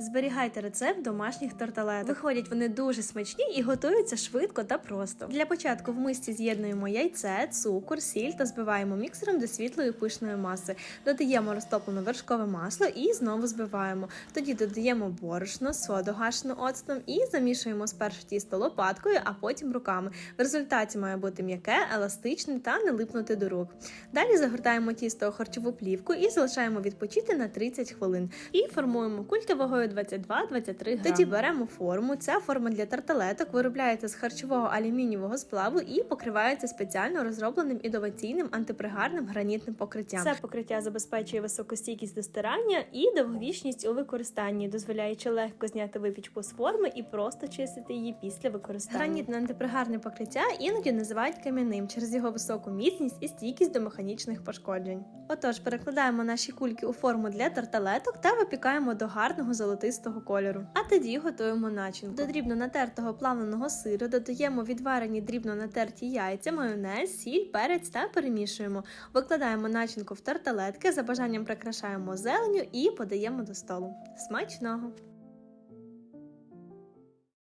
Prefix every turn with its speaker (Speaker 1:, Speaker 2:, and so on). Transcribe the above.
Speaker 1: Зберігайте рецепт домашніх тарталеток. Виходять вони дуже смачні і готуються швидко та просто. Для початку в мисці з'єднуємо яйце, цукор, сіль та збиваємо міксером до світлої пишної маси. Додаємо розтоплене вершкове масло і знову збиваємо. Тоді додаємо борошно, соду гашену оцтом і замішуємо спершу тісто лопаткою, а потім руками. В результаті має бути м'яке, еластичне та не липнути до рук. Далі загортаємо тісто у харчову плівку і залишаємо відпочити на 30 хвилин. І формуємо кульки вагою 22-23. Тоді беремо форму. Ця форма для тарталеток виробляється з харчового алюмінієвого сплаву і покривається спеціально розробленим інноваційним антипригарним гранітним покриттям. Це покриття забезпечує високу стійкість до стирання і довговічність у використанні, дозволяючи легко зняти випічку з форми і просто чистити її після використання. Гранітне антипригарне покриття іноді називають кам'яним через його високу міцність і стійкість до механічних пошкоджень. Отож, перекладаємо наші кульки у форму для тарталеток та випікаємо до гарного золотистого кольору. А тоді готуємо начинку. До дрібно натертого плавленого сиру додаємо відварені дрібно натерті яйця, майонез, сіль, перець та перемішуємо. Викладаємо начинку в тарталетки, за бажанням прикрашаємо зеленю і подаємо до столу. Смачного!